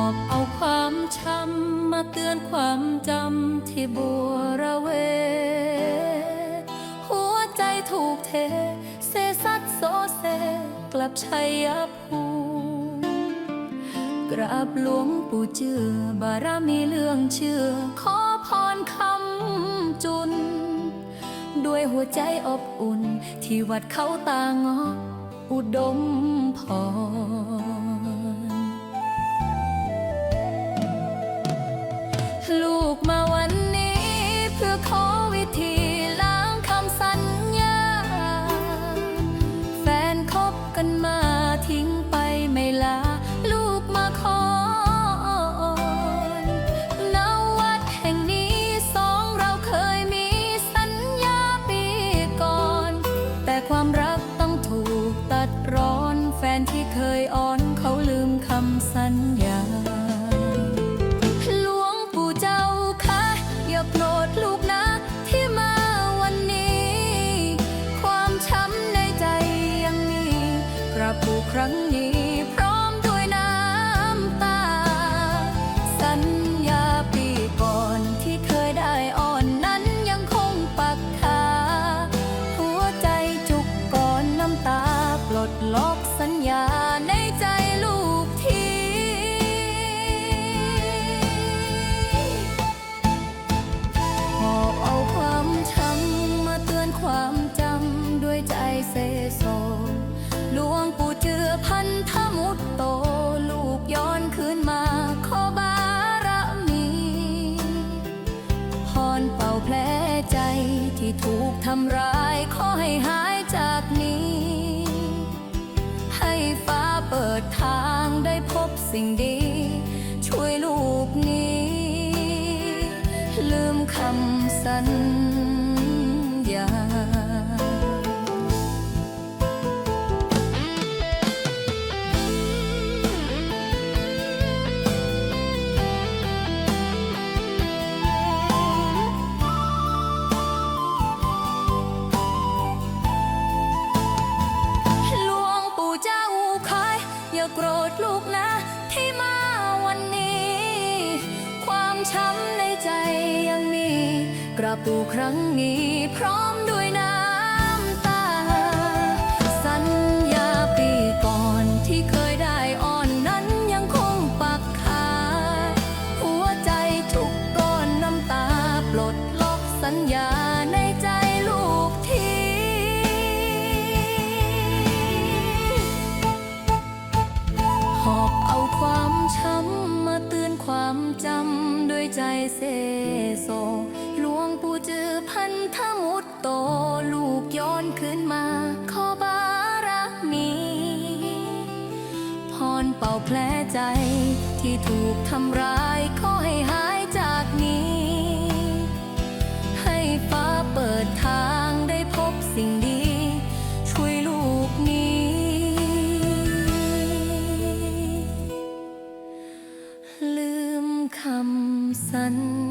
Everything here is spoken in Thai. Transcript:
อบเอาความช้ำมาเตือนความจำที่บัวระเว หัวใจถูกเท เซสัดโซเซ กลับชัยภูกราบหลวงปู่เจือบารมีเรื่องเชื่อ ขอพรคำจุน ด้วยหัวใจอบอุ่น ที่วัดเขาตางออุดมพร กันมาทิ้งไปไม่ลา ลูกมาขอนณวัดแห่งนี้สองเราเคยมีสัญญาปีก่อน แต่ความรักต้องถูกตัดร้อน แฟนที่เคยอ่อนเขาลืมคำสัญญาำร้ายขอให้หายจากนี้ ให้ฟ้าเปิดทางได้พบสิ่งดี ช่วยลูกนี้ ลืมคำสัญญ ธลูกนะที่มาวันนี้ ความช้ำในใจยังมี กระปูครั้งนี้พร้อมด้วยน้ำ ความจำด้วยใจเซโซหลวงปู่จือพันธมุตโต ลูกย้อนขึ้นมา ขอบารมีพรเป่าแผลใจที่ถูกทำร้ายข 三